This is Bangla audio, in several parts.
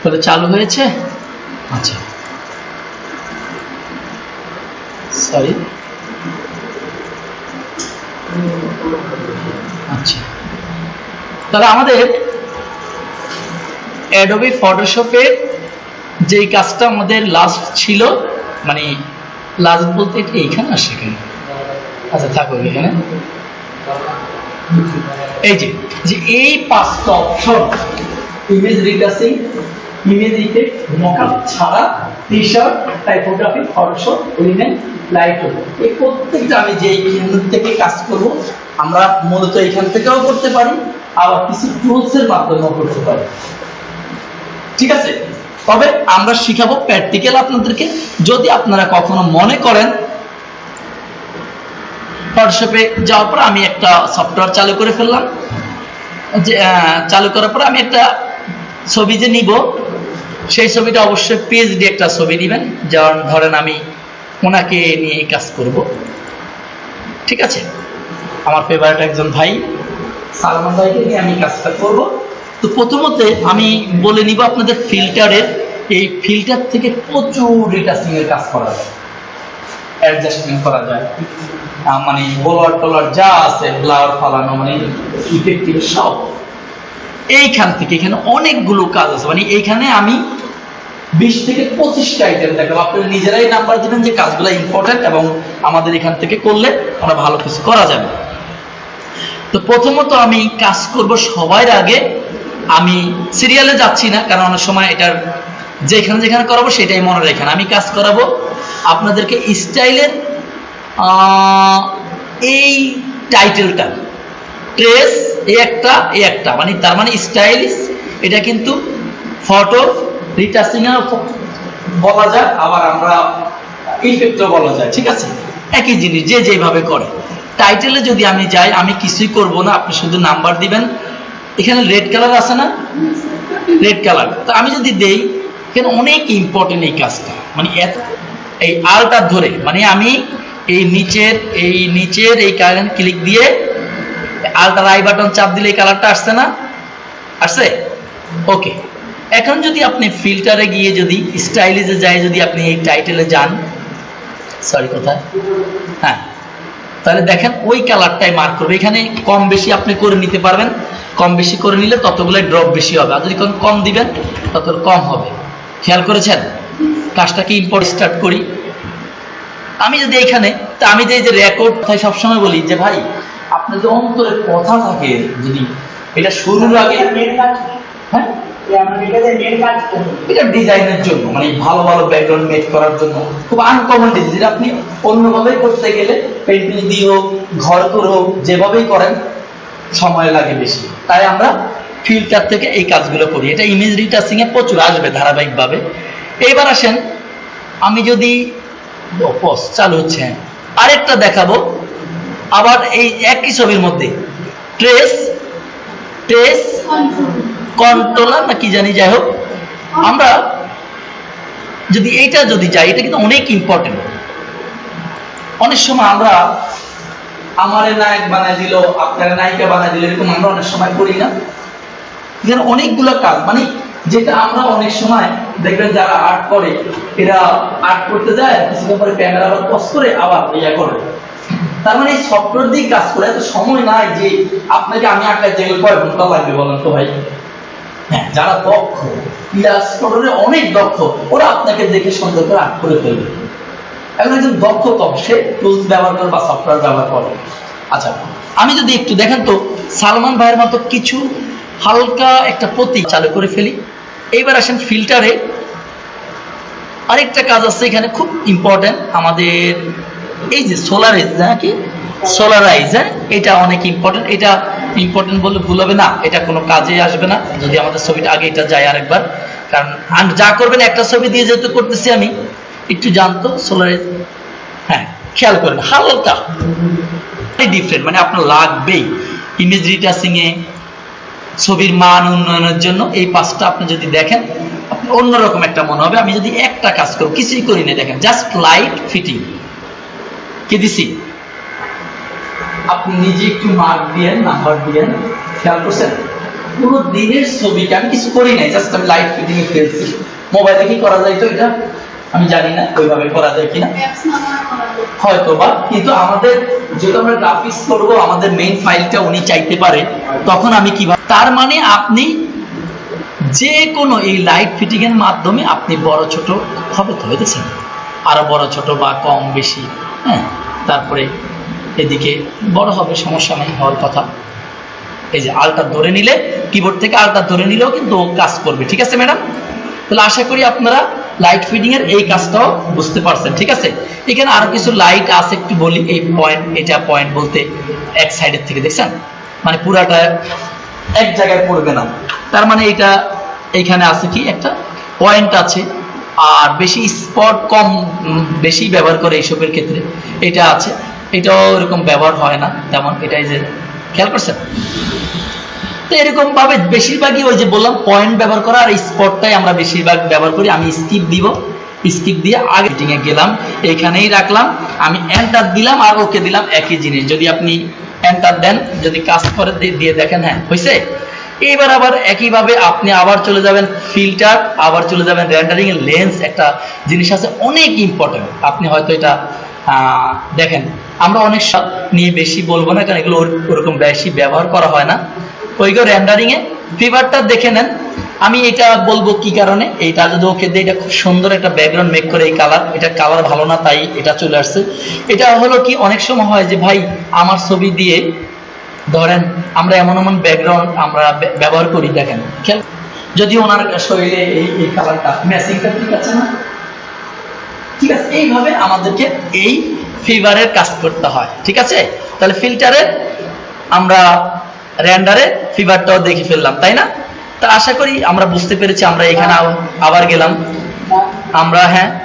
তাহলে চালু হয়েছে? আচ্ছা। সরি আচ্ছা। তাহলে আমাদের অ্যাডোবি ফটোশপের যেই কাজটা আমাদের লাস্ট ছিল মানে লাস্ট বলতে এটা এইখানে আর সেখানে? আচ্ছা থাকো এখানে। এই যে যে এই পাঁচটা অপশন ইমেজ রিকাসিং ইমেজ ইফেক্ট মকআপ ছাড়া T shirt typography Photoshop linen light এই প্রত্যেকটা আমি যে কেন্দ্র থেকে কাজ করব, আমরা মূলত এখান থেকেও করতে পারি, আবার কিছু টুলস এর মাধ্যমেও করতে পারি। ঠিক আছে? তবে আমরা শিখাবো প্র্যাকটিক্যাল আপনাদেরকে। যদি আপনারা কখনো মনে করেন ফটোশপে যাওয়ার পর আমি একটা সফটওয়্যার চালু করে ফেললাম। যে চালু করার পর আমি একটা ছবি যে নিব, সেই ছবিটা অবশ্যই পিএইচডি একটা ছবি নেবেন, যেমন ধরেন আমি ওনাকে নিয়ে এই কাজ করব। ঠিক আছে? আমার ফেভারিট একজন ভাই, সালমান ভাইকে নিয়ে আমি কাজটা করব। তো প্রথমত আমি বলে নিব আপনাদের ফিল্টারের এই ফিল্টার থেকে প্রচুর রিটাচিং এর কাজ করা যায়। অ্যাডজাস্টমেন্ট করা যায়। মানে বোলার টোলার যা আছে ব্লাওয়ার ফালানো মানে ইফেক্টিভ সব। এইখান থেকে, এখানে অনেকগুলো কাজ আছে। মানে এইখানে আমি বিশ থেকে পঁচিশটা আইটেম দেখাবো। আপনারা নিজেরাই নাম্বার দিবেন যে কাজগুলো ইম্পর্টেন্ট এবং আমাদের এখান থেকে করলে আমরা ভালো কিছু করা যাবে। তো প্রথমত আমি কাজ করব সবার আগে। আমি সিরিয়ালে যাচ্ছি না, কারণ অনেক সময় এটার যেখানে যেখানে করাবো সেটাই মনে রেখেন আমি কাজ করাবো আপনাদেরকে স্টাইলের এই টাইটেলটা ট্রেস এই একটা এই একটা। মানে তার মানে স্টাইলিশ, এটা কিন্তু ফটো রিটাচিং বলা যায়, আবার আমরা ইফেক্টও বলা যায়, ঠিক আছে? একই জিনিস, যে যেভাবে করে। টাইটেলে যদি আমি যাই, আমি কিছুই করব না, আপনি শুধু নাম্বার দিবেন। এখানে রেড কালার আছে না? রেড কালার তো আমি যদি দেই, এখানে অনেক ইম্পর্টেন্ট এই কাজটা। মানে এত, এই আলটা ধরে মানে আমি এই নিচের এই নিচের, এই কারেন্ট ক্লিক দিয়ে আলটার আই বাটন চাপ দিলে এই কালারটা আসছে না? আসছে? ওকে। এখন যদি আপনি ফিল্টারে গিয়ে যদি স্টাইলিজে যায় যদি আপনি এই টাইটেলে যান, সরি, কোথায়? হ্যাঁ। তাহলে দেখেন ওই কালারটাই মার্ক করবে। এখানে কম বেশি আপনি করে নিতে পারবেন। কম বেশি করে নিলে ততগুলোই ড্রপ বেশি হবে। আর যদি কম দিবেন, তত কম হবে। খেয়াল করেছেন? কাজটা কি ইম্পর্ট স্টার্ট করি? আমি যদি এখানে তা আমি যে রেকর্ড তাই সবসময় বলি যে ভাই আপনার যে অন্তরে কথা থাকে যদি এটা শুরুর আগে হ্যাঁ? এটা ডিজাইনের জন্য মানে ভালো ভালো ব্যাকগ্রাউন্ড মেক করার জন্য। খুব আনকমন ডিজাইন যেটা আপনি অন্যভাবে করতে গেলে পেন্টিং দিয়ে হোক ঘর করে হোক যেভাবেই করেন সময় লাগে বেশি। তাই আমরা ফিল্টার থেকে এই কাজগুলো করি। এটা ইমেজ রিটাচিং এ প্রচুর আসবে ধারাবাহিকভাবে। এইবার আসেন আমি যদি চালু হচ্ছে। আরেকটা দেখাবো। আবার এই একই ছবির মধ্যে। ট্রেস ট্রেস কন্ট্রোলার না কি জানি, যাই হোক। আমরা যদি এইটা যদি যাই এটা কিন্তু অনেক ইম্পর্টেন্ট অনেক সময় আমরা আমারে নায়ক বানাই দিল, আপনার নায়িকা বানাই দিল, এরকম আমরা অনেক সময় করি না। এখানে অনেকগুলো কাজ মানে যেটা আমরা অনেক সময় দেখবেন যারা আর্ট করে, এরা আর্ট করতে যায়, কিছুক্ষণ পরে ক্যামেরা আবার পজ করে আবার ইয়া করে। তার মানে সফটওয়্যার দিয়ে কাজ করে এত সময় নাই যে আপনাকে আমি আঁকার জায়গায় কয় ঘণ্টা লাগবে বলেন তো ভাই? হ্যাঁ যারা দক্ষ ইলাস্ট্রেটরে অনেক দক্ষ, ওরা আপনাকে দেখে সুন্দর করে আর্ট করে ফেলবে। এখন একজন দক্ষ তবে সে টুলস ব্যবহার করে বা সফটওয়্যার ব্যবহার করে। আচ্ছা আমি যদি একটু দেখেন তো, সালমান ভাইয়ের মতো কিছু হালকা একটা প্রতীক চালু করে ফেলি। এইবার আসেন ফিল্টারে আরেকটা কাজ আছে এখানে খুব ইম্পর্টেন্ট আমাদের এই যে সোলারাইজ হ্যাঁ কি? সোলারাইজ হ্যাঁ? এটা অনেক ইম্পর্টেন্ট এটা ইম্পর্টেন্ট বললে ভুল হবে না, এটা কোনো কাজে আসবে না, যদি আমাদের ছবিটা আগে এটা যায় আরেকবার। কারণ যা করবেন একটা ছবি দিয়ে যেহেতু করতেছি আমি, একটু জানতো সোলারাইজ হ্যাঁ খেয়াল করবেন, হালকা। ডিফারেন্ট মানে আপনার লাগবেই। ইমেজ রিটাচিং এ ছবির মান উন্নয়নের জন্য এই পাঁচটা আপনি যদি দেখেন অন্যরকম একটা মনে হবে। আমি যদি একটা কাজ করব, কিছুই করি না দেখেন জাস্ট লাইট ফিটিং কি দিছি? আপনি নিজে একটু মার্ক দিয়েন নাম্বার দিয়েন, খেয়াল করছেন? পুরো দিনের ছবিকে আমি কিছু করি নাই জাস্ট আমি লাইট ফিটিং এ ফেলছি মোবাইলে কি করা যায় তো এটা? আমি জানি না, ওইভাবে করা যায় কিনা। হয়তো বা কিন্তু আমাদের যেহেতু আমরা গ্রাফিক্স করব, আমাদের মেইন ফাইলটা উনি চাইতে পারে, তখন আমি কীভাবে তার মানে আপনি যে কোনো এই লাইট ফিটিং এর মাধ্যমে আপনি বড় ছোট হবে তো হইতেছেন আরও বড় ছোট বা কম বেশি হ্যাঁ? তারপরে এদিকে বড় হবে, সমস্যা নেই, হওয়ার কথা। এই যে আলটা ধরে নিলে কিবোর্ড থেকে আলটা ধরে নিলেও কিন্তু কাজ করবে, ঠিক আছে ম্যাডাম তাহলে আশা করি আপনারা লাইট ফিডিং এর এই কাজটাও বুঝতে পারছেন, ঠিক আছে? এখানে আরও কিছু লাইট আছে, একটু বলি, এই পয়েন্ট এটা পয়েন্ট বলতে এক সাইডের থেকে, দেখছেন? মানে পুরাটা এক জায়গায় পড়বে না। তার মানে এটা এইখানে আছে কি? একটা পয়েন্ট আছে। আর বেশি স্পট কম, বেশি ব্যবহার করে এইসবের ক্ষেত্রে। এটা আছে। এটাও এরকম ব্যবহার হয় না, তেমন। এটাই যে, খেয়াল করছেন? তো এরকম ভাবে বেশিরভাগই ওই যে বললাম পয়েন্ট ব্যবহার করা আর স্পটটাই আমরা বেশিরভাগ ব্যবহার করি। আমি স্কিপ দিব। স্কিপ দিয়ে আগে মিটিং এ গেলাম। এখানেই রাখলাম। আমি এন্টার দিলাম আর ওকে দিলাম। একই জিনিস। যদি আপনি এন্টার দেন, যদি কাজ করে দিয়ে দেখেন হ্যাঁ হয়েছে এইবার আবার একইভাবে আপনি আবার চলে যাবেন ফিল্টার আবার চলে যাবেন রেন্ডারিং এর লেন্স একটা জিনিস আছে অনেক ইম্পর্টেন্ট আপনি হয়তো এটা দেখেন, আমরা অনেক সব নিয়ে বেশি বলব না, কারণ এগুলো ওরকম বেশি ব্যবহার করা হয় না। ওইগুলো রেন্ডারিং এ ফিভারটা দেখে নেন। আমি এটা বলব কি কারণে? এইটা যদি ওকে দিয়ে এটা খুব সুন্দর একটা ব্যাকগ্রাউন্ড মেক করে এই কালার এটা কালার ভালো না, তাই এটা চলে আসছে। এটা হলো কি, অনেক সময় হয় যে ভাই, আমার ছবি দিয়ে ধরেন, আমরা এমন এমন ব্যাকগ্রাউন্ড আমরা ব্যবহার করি, দেখেন খেয়াল- যদি ওনার শরীরে এই এই কালারটা ম্যাচিংটা ঠিক আছে না? ঠিক আছে, এইভাবে আমাদেরকে এই ফিভারের কাজ করতে হয়, ঠিক আছে? তাহলে ফিল্টারে আমরা র্যান্ডারে ফিভারটাও দেখে ফেললাম, তাই না? তা আশা করি আমরা বুঝতে পেরেছি, আমরা এখানে আবার গেলাম। আমরা হ্যাঁ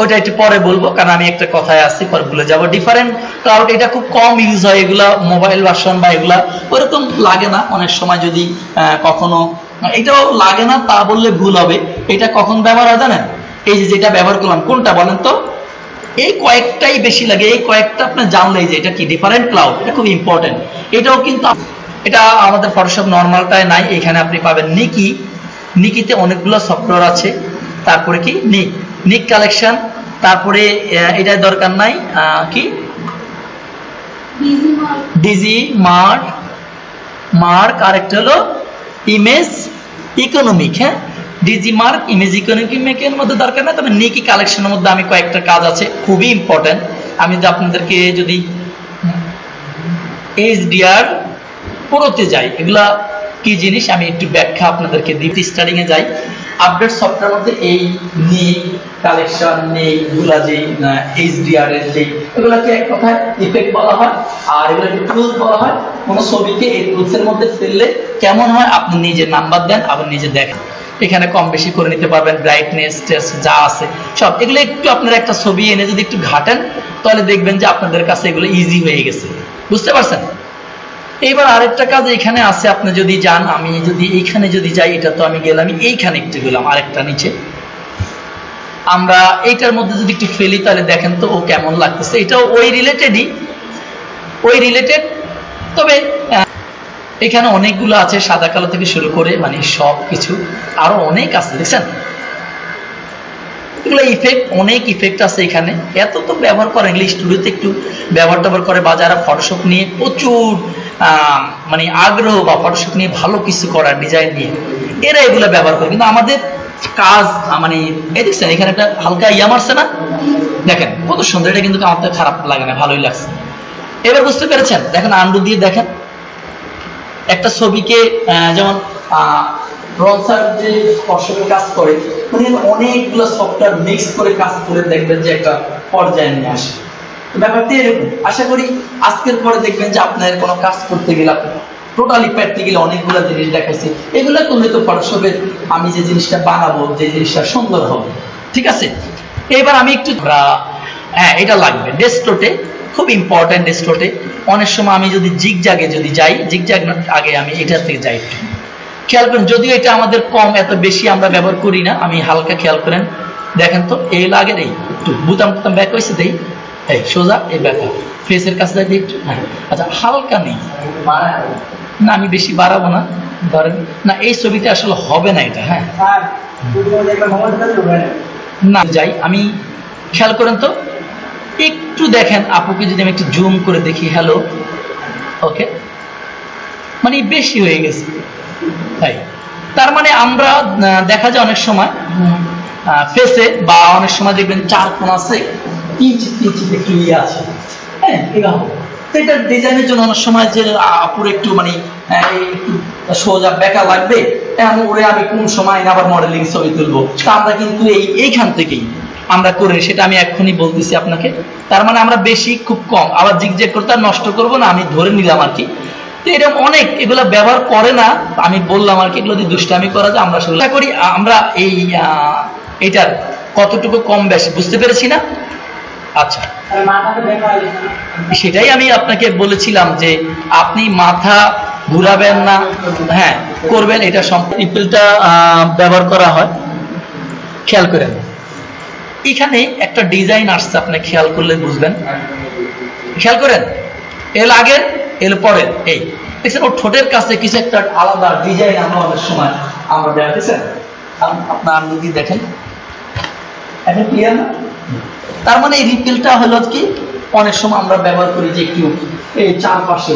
ওটা একটু পরে বলব, কারণ আমি একটা কথায় আসছি পরে ভুলে যাব। ডিফারেন্ট ক্লাউড এটা খুব কম ইউজ হয় এগুলা মোবাইল ভার্সন বা এগুলা। ওরকম লাগে না, অনেক সময় যদি কখনো, এটাও লাগে না, তা বললে ভুল হবে। এটা কখন ব্যবহার হয় জানেন? এই যেটা ব্যবহার করলাম, কোনটা বলেন তো? এই কয়েকটাই বেশি লাগে, এই কয়েকটা আপনার জানলেই যে এটা কি ডিফারেন্ট ক্লাউড এটা খুব ইম্পর্টেন্ট এটাও কিন্তু এটা আমাদের ফটোশপ নর্মালটায় নাই, এখানে আপনি পাবেন নিকি নিকিতে অনেকগুলো সফটওয়্যার আছে। তারপরে কি? নিক। নিক কালেকশন তারপরে এটার দরকার নাই কি? ডিজি মার্ক মার্ক আর একটা হলো ইমেজ ইকোনমিক হ্যাঁ? ডিজি মার্ক ইমেজ ইকোনমিকের মধ্যে দরকার নাই, তবে নিকি কালেকশনের মধ্যে আমি কয়েকটা কাজ আছে, খুবই ইম্পর্টেন্ট আমি যদি আপনাদেরকে যদি এইচডিআর পুরোতে যাই, এগুলা কি জিনিস আমি একটু ব্যাখ্যা আপনাদেরকে দিই। স্টার্টিং এ যাই। আপডেট সফটওয়্যার মধ্যে এই নিক কালেকশন নেই এগুলা যে এইচডিআর এর যে এগুলাকে এক কথায় ইফেক্ট বলা হয়। আর এগুলোকে টুলস বলা হয়। কোনো ছবিকে এই টুলস এর মধ্যে ফেললে কেমন হয়? আপনি নিজে নাম্বার দেন, আবার নিজে দেখেন। এখানে কম বেশি করে নিতে পারবেন। ব্রাইটনেস টেস্ট যা আছে, সব। এগুলো একটু আপনারা একটা ছবি এনে যদি একটু ঘাটেন, তাহলে দেখবেন যে আপনাদের কাছে এগুলো ইজি হয়ে গেছে। বুঝতে পারছেন? এবার আরেকটা কাজ এখানে আছে, আপনি যদি যান, আমি যদি এইখানে যদি যাই, এটা তো আমি গেলাম, এইখানে একটু গেলাম, আরেকটা নিচে। আমরা এইটার মধ্যে যদি একটু ফেলি, তাহলে দেখেন তো ও কেমন লাগতেছে। এটাও ওই রিলেটেডই ওই রিলেটেড তবে এখানে অনেকগুলো আছে, সাদা কালো থেকে শুরু করে মানে সব কিছু আরও অনেক আছে, দেখছেন? এগুলো ইফেক্ট অনেক ইফেক্ট আছে এখানে। এত তো ব্যবহার করে এগুলো স্টুডিওতে একটু ব্যবহার ট্যাবহার করে বা যারা ফটোশপ নিয়ে প্রচুর মানে আগ্রহ বা ফটোশপ নিয়ে ভালো কিছু করার ডিজাইন নিয়ে, এরা এগুলো ব্যবহার করে। কিন্তু আমাদের কাজ মানে এই দেখছেন, এখানে একটা হালকা ইয়া মারছে না? দেখেন, কত সুন্দর, এটা কিন্তু আমার খারাপ লাগে না, ভালোই লাগছে। এবার বুঝতে পেরেছেন? দেখেন আন্ডু দিয়ে দেখেন। একটা ছবিকে যেমন যে কাজ করে, উনি অনেকগুলো সফটওয়্যার মিক্স করে কাজ করে দেখবেন যে একটা পর্যায়ে নিয়ে আসে। ব্যাপারটা এরকম। আশা করি আজকের পরে দেখবেন যে আপনার কোনো কাজ করতে টোটালি অনেকগুলো জিনিস এগুলো করলে তো আমি যে জিনিসটা বানাবো, যে জিনিসটা সুন্দর হবে। ঠিক আছে? এবার আমি একটু হ্যাঁ এটা লাগবে। ডেস্কটপে খুব ইম্পর্টেন্ট ডেস্কটপে অনেক সময় আমি যদি জিগ যদি যাই জিগ আগে আমি এটা থেকে যাই খেয়াল করেন, যদিও এটা আমাদের কম, এত বেশি আমরা ব্যবহার করি না, আমি হালকা খেয়াল করেন। দেখেন তো, এই লাগের এই একটু বুতাম টুতাম ব্যাক হয়েছে, দেই। এই সোজা, এই ব্যাখ্যা ফেসের কাছে যাই একটু হ্যাঁ। আচ্ছা হালকা নেই। না, আমি বেশি বাড়াবো না, ধরেন। না, এই ছবিটা আসলে হবে না এটা হ্যাঁ। না, যাই, আমি খেয়াল করেন তো, একটু দেখেন, আপুকে যদি আমি একটু জুম করে দেখি, হ্যালো, ওকে। মানে বেশি হয়ে গেছে। তাই। তার মানে আমরা দেখা যায় অনেক সময় ফেসে বা অনেক সময় দেখবেন চার কোণ আছে একটু ইয়ে আছে। হ্যাঁ এরকম। এটা ডিজাইনের জন্য অনেক সময় যে আপুর একটু মানে সোজা বেকা লাগবে এমন ওরে আমি কোন সময় আবার মডেলিং ছবি তুলবো। তা আমরা কিন্তু এই এইখান থেকেই আমরা করে সেটা আমি এক্ষুনি বলতেছি আপনাকে। তার মানে আমরা বেশি খুব কম আবার জিগজেগ করতে নষ্ট করব না আমি ধরে নিলাম আর কি। তো এরকম অনেক এগুলো ব্যবহার করে না। আমি বললাম আর কি, এগুলো যদি দুষ্টামি করা যায়, আমরা আসলে করি আমরা এই এটার কতটুকু কম বেশি, বুঝতে পেরেছি না? আচ্ছা। সেটাই আমি আপনাকে বলেছিলাম যে আপনি মাথা ঘুরাবেন না। হ্যাঁ করবেন, এটা রিপেলটা ব্যবহার করা হয়। খেয়াল করেন। এখানে একটা ডিজাইন আসছে, আপনি খেয়াল করলে বুঝবেন। খেয়াল করেন। এর আগের এর পরের এই, দেখছেন, ওর ঠোঁটের কাছে কিছু একটা আলাদা ডিজাইন আমরা সময়। আমরা দেখাতেছেন আপনার যদি দেখেন। এখন ক্লিয়ার না? তার মানে এই রিপেলটা হলো কি, অনেক সময় আমরা ব্যবহার করি যে একটু এই চারপাশে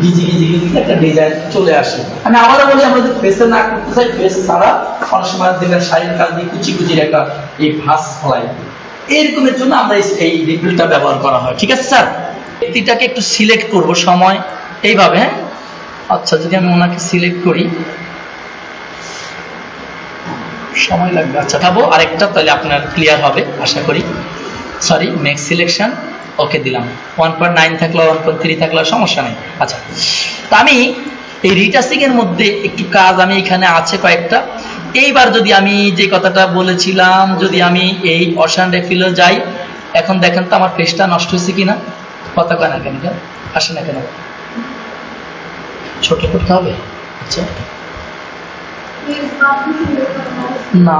গিজি গিজি গিজি একটা ডিজাইন চলে আসে। আমি আবারও বলি, আমরা যদি ফেসে না করতে চাই ফেস ছাড়া অনেক সময় দেখবেন শাড়ির কাজ দিয়ে কুচি কুচির একটা এই ভাস ফলাই এরকমের জন্য আমরা এই রিপেলটা ব্যবহার করা হয়। ঠিক আছে, স্যার? ব্যক্তিটাকে একটু সিলেক্ট করব, সময় এইভাবে হ্যাঁ? আচ্ছা যদি আমি ওনাকে সিলেক্ট করি। সময় লাগবে আচ্ছা খাব আরেকটা, তাহলে আপনার ক্লিয়ার হবে, আশা করি। সরি নেক্সট সিলেকশন ওকে দিলাম। ওয়ান পয়েন্ট নাইন থাকল ওয়ান পয়েন্ট থ্রি থাকল, সমস্যা নেই। আচ্ছা তা আমি এই রিটাসিং এর মধ্যে একটু কাজ, আমি এখানে আছে কয়েকটা। এইবার যদি আমি যে কথাটা বলেছিলাম, যদি আমি এই অশান রেফিলে যাই, এখন দেখেন তো আমার ফেসটা নষ্ট হয়েছে কিনা। কথা কয় না কেন কেন? আসে না কেন? ছোট করতে হবে? আচ্ছা। না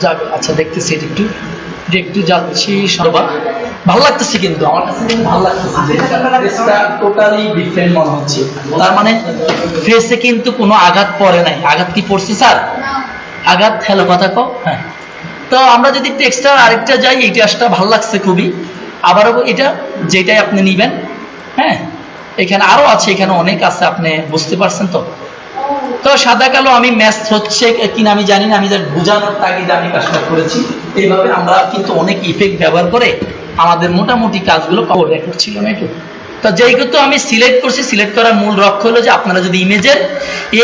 যাবে। আচ্ছা দেখতেছি এটা একটু। একটু যাচ্ছি সর্বা ভালো লাগতেছে কিন্তু আমার কাছে ভালো লাগতেছে। টোটালি ডিফারেন্ট মনে হচ্ছে। তার মানে ফেসে কিন্তু কোনো আঘাত পড়ে নাই। আঘাত কি পড়ছে স্যার? আঘাত হ্যালো কথা কও? হ্যাঁ। তো আমরা যদি একটু এক্সট্রা আরেকটা যাই এই টাসটা ভালো লাগছে খুবই। আবারও এটা যেটাই আপনি নিবেন হ্যাঁ? এখানে আরও আছে, এখানে অনেক আছে, আপনি বুঝতে পারছেন তো? তো সাদা কালো আমি ম্যাচ হচ্ছে কিনা আমি জানি না, আমি যা বোঝানোর তাগিদে আমি কাজটা করেছি। এইভাবে আমরা কিন্তু অনেক ইফেক্ট ব্যবহার করে আমাদের মোটামুটি কাজগুলো কভার রেকর্ড ছিল না একটু। তো যেহেতু আমি সিলেক্ট করছি সিলেক্ট করার মূল লক্ষ্য হলো যে আপনারা যদি ইমেজের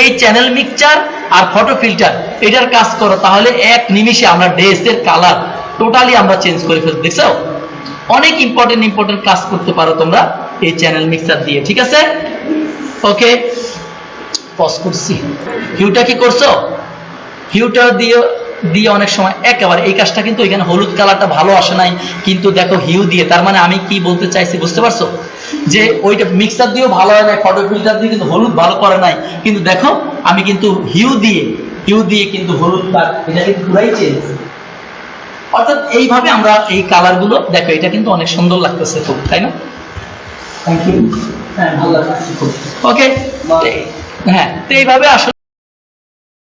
এই চ্যানেল মিক্সচার আর ফটো ফিল্টার এটার কাজ করো, তাহলে এক নিমিষে আমরা ড্রেসের কালার টোটালি আমরা চেঞ্জ করে ফেলতে দেখছ? অনেক ইম্পর্টেন্ট ইম্পর্টেন্ট কাজ করতে পারো তোমরা এই চ্যানেল মিক্সার দিয়ে, ঠিক আছে? ওকে পজ করছি। হিউটা কি করছ? হিউটা দিয়ে দিয়ে অনেক সময় একেবারে, এই কাজটা কিন্তু এখানে হলুদ কালারটা ভালো আসে নাই, কিন্তু দেখো হিউ দিয়ে, তার মানে আমি কি বলতে চাইছি, বুঝতে পারছ? যে ওইটা মিক্সার দিয়েও ভালো হয় না ফটো ফিল্টার দিয়ে কিন্তু হলুদ ভালো করে নাই, কিন্তু দেখো, আমি কিন্তু হিউ দিয়ে হিউ দিয়ে কিন্তু হলুদ কালার এটা কিন্তু পুরাই চেঞ্জ অর্থাৎ এইভাবে আমরা এই কালারগুলো দেখো এটা কিন্তু অনেক সুন্দর লাগতেছে খুব তাই না? থ্যাংক ইউ হ্যাঁ ভালো লাগছে খুব। ওকে হ্যাঁ তো এইভাবে আসলে